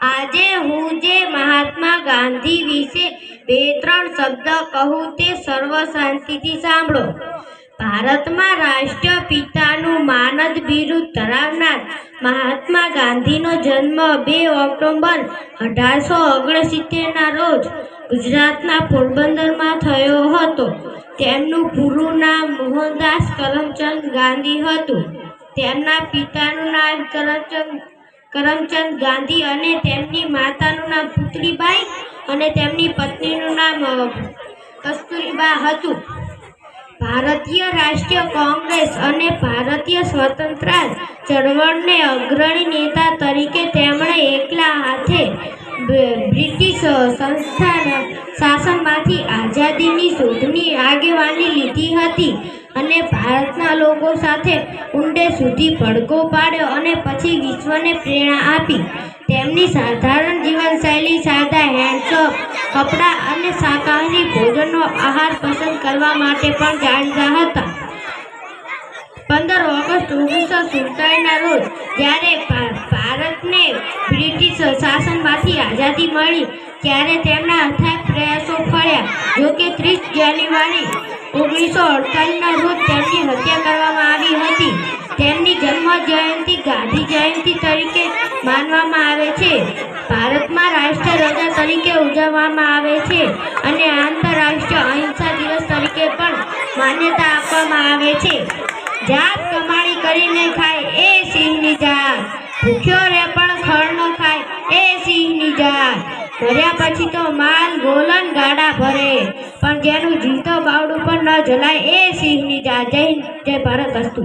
હું જે મહાત્મા ગાંધી વિશે બે ત્રણ શબ્દ કહું તે સર્વ શાંતિથી સાંભળો. ભારતમાં રાષ્ટ્રપિતાનું માનદ બિરુદ ધરાવનાર મહાત્મા ગાંધીનો જન્મ બે ઓક્ટોબર અઢારસો ઓગણસિત્તેરના રોજ ગુજરાતના પોરબંદરમાં થયો હતો. તેમનું પૂરું નામ મોહનદાસ કરમચંદ ગાંધી હતું. તેમના પિતાનું નામ કરમચંદ કરમચંદ ગાંધી અને તેમની માતાનું નામ પુતળીબાઈ અને તેમની પત્નીનું નામ કસ્તુરીબા હતું. ભારતીય રાષ્ટ્રીય કોંગ્રેસ અને ભારતીય સ્વતંત્રતા ચળવળને અગ્રણી નેતા તરીકે તેમણે એકલા હાથે બ્રિટિશ સંસ્થાના શાસનમાંથી આઝાદીની શોધની આગેવાની લીધી હતી. અને ભારતના લોકો સાથે ઊંડે સુધી ભડકો પાડ્યો અને પછી વિશ્વને પ્રેરણા આપી. તેમની સાધારણ જીવનશૈલી, સાદા હેન્ડસોપ કપડાં અને શાકાહારી ભોજનનો આહાર પસંદ કરવા માટે પણ જાણીતા હતા. પંદર ઓગસ્ટ ઓગણીસો સુડતાલીસના રોજ જ્યારે ભારતને બ્રિટિશ શાસનમાંથી આઝાદી મળી, ત્યારે તેમના અથાગ પ્રયાસો ફળ્યા. જોકે ત્રીસ જાન્યુઆરી ઓગણીસો અડતાલીસના રોજ તેમની હત્યા કરવામાં આવી હતી. તેમની જન્મ જયંતિ ગાંધી જયંતિ તરીકે માનવામાં આવે છે. ભારતમાં રાષ્ટ્રીય રજા તરીકે ઉજવવામાં આવે છે અને આંતરરાષ્ટ્રીય અહિંસા દિવસ તરીકે પણ માન્યતા આપવામાં આવે છે. જાત કમાણી કરીને ખાય એ સિંહની જાત. ભૂખ્યો રે પણ ખળ ખાય એ સિંહની જાત. મર્યા પછી તો માલ જલાય એ સિંહની જય જય ભારત અસ્તુ.